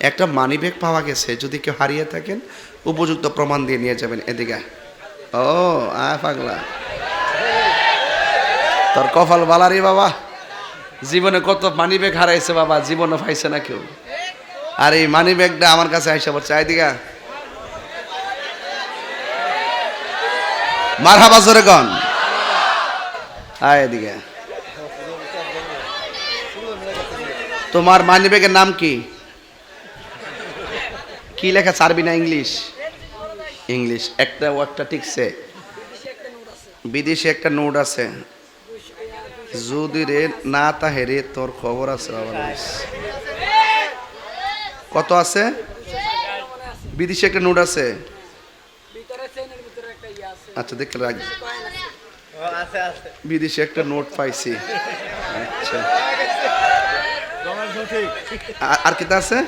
একটা money bag পাওয়া গেছে, যদি কেউ হারিয়ে থাকেন, উপযুক্ত প্রমাণ দিয়ে নিয়ে যাবেন এদিকে। ও আ পাগলা। তোর কপাল বালারি বাবা। জীবনে কত মানি ব্যাগ হারাইছে বাবা জীবনে পাইছে না কেউ। আর এই মানি ব্যাগটা আমার কাছে আইসা পড়ছে আইদিকা মার হাবা জোরে গন আয় এদিকে। তোমার মানি ব্যাগের নাম কি? কি লেখা চারবি না ইংলিশ? ইংলিশ, একটা ওয়ার্ডটা ঠিকছে বিদেশি একটা নোট আছে। যদি রে না তাহে রে, তোর খবর আছে কত আছে? বিদেশি একটা নোট আছে। আচ্ছা দেখে রাখ। বিদেশি একটা নোট পাইছি। আচ্ছা। আর কিতা আছে?